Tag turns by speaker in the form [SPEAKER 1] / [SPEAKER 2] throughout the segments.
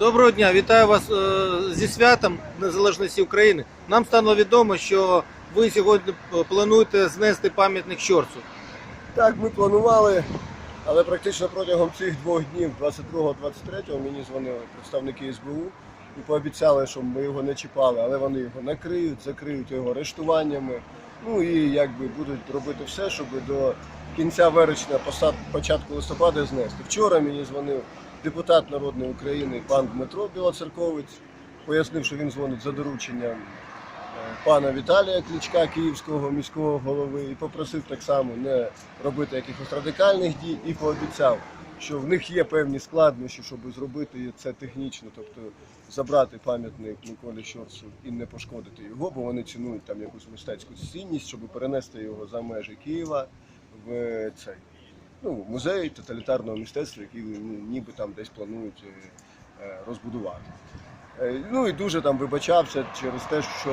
[SPEAKER 1] Доброго дня, вітаю вас е, зі святом Незалежності України. Нам стало відомо, що ви сьогодні е, плануєте знести пам'ятник Щорцу.
[SPEAKER 2] Так, ми планували, але практично протягом цих двох днів, 22-23, мені дзвонили представники СБУ і пообіцяли, що ми його не чіпали, але вони його накриють, закриють його арештуваннями. Ну і якби будуть робити все, щоб до кінця вересня, початку листопада знести. Вчора мені дзвонив депутат Народної України пан Дмитро Білоцерковець, пояснив, що він дзвонить за дорученням е, пана Віталія Кличка, київського міського голови, і попросив так само не робити якихось радикальних дій, і пообіцяв, що в них є певні складнощі, щоб зробити це технічно, тобто забрати пам'ятник Миколі Щорцу і не пошкодити його, бо вони цінують там якусь мистецьку цінність, щоб перенести його за межі Києва в цей ну, музей тоталітарного мистецтва, який ніби там десь планують е, е, розбудувати. Е, Ну і дуже там вибачався через те, що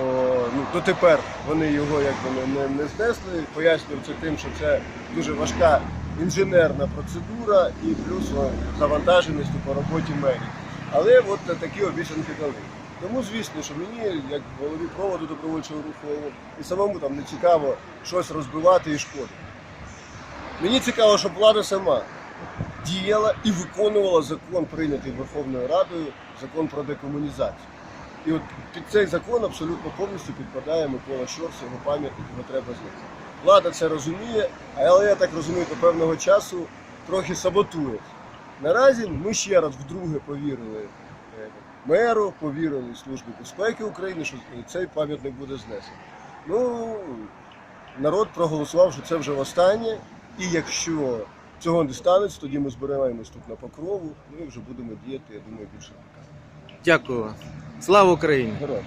[SPEAKER 2] ну дотепер вони його якби не, не знесли. Пояснював це тим, що це дуже важка інженерна процедура і плюс завантаженість по роботі мерії. Але от такі обіцянки дали. Тому, звісно, що мені, як голові проводу добровольчого руху, і самому там не цікаво щось розбивати і шкодити. Мені цікаво, щоб влада сама діяла і виконувала закон, прийнятий Верховною Радою, закон про декомунізацію. І от під цей закон абсолютно повністю підпадає Микола Щорс, його пам'ятник, його треба знати. Влада це розуміє, але я так розумію, до певного часу трохи саботує. Наразі ми ще раз вдруге повірили е, меру, повірили Службі безпеки України, що цей пам'ятник буде знесений. Ну, народ проголосував, що це вже востаннє. І якщо цього не станеться, тоді ми збираємось тут на покрову, ну і вже будемо діяти, я думаю, більше.
[SPEAKER 1] Дякую. Слава Україні!
[SPEAKER 2] Героям.